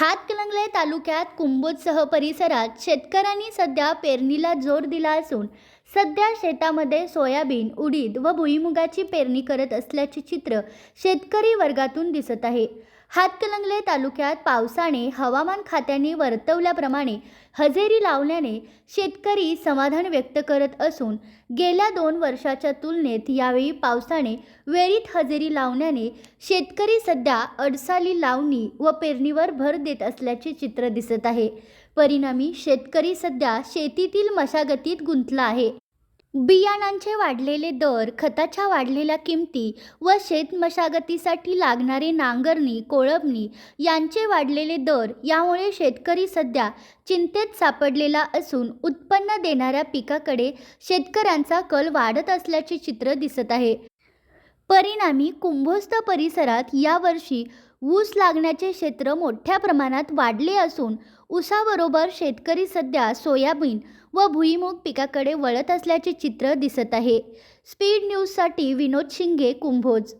हातकलंगले तालुक्यात कुंभोजसह परिसरात शेतकऱ्यांनी सध्या पेरणीला जोर दिला असून सध्या शेतामध्ये सोयाबीन उडीद व भुईमुगाची पेरणी करत असल्याचे चित्र शेतकरी वर्गातून दिसत आहे. हातकलंगले तालुक्यात पावसाने हवामान खात्याने वर्तवल्याप्रमाणे हजेरी लावल्याने शेतकरी समाधान व्यक्त करत असून गेल्या दोन वर्षाच्या तुलनेत यावेळी पावसाने वेळीत हजेरी लावण्याने शेतकरी सध्या अडसाली लावणी व पेरणीवर भर देत असल्याचे चित्र दिसत आहे. परिणामी शेतकरी सध्या शेतीतील मशागतीत गुंतला आहे. बियाणांचे वाढलेले दर खताच्या वाढलेल्या किमती व शेतमशागतीसाठी लागणारी नांगरणी कोळपणी यांचे वाढलेले दर यामुळे शेतकरी सध्या चिंतेत सापडलेला असून उत्पन्न देणाऱ्या पिकाकडे शेतकऱ्यांचा कल वाढत असल्याचे चित्र दिसत आहे. परिणामी कुंभोस्त परिसरात यावर्षी ऊस लागण्याचे क्षेत्र मोठ्या प्रमाणात वाढले असून ऊसाबरोबर शेतकरी सध्या सोयाबीन व भुईमूग पिकाकडे वळत असल्याचे चित्र दिसत आहे. स्पीड न्यूजसाठी विनोद शिंगे कुंभोज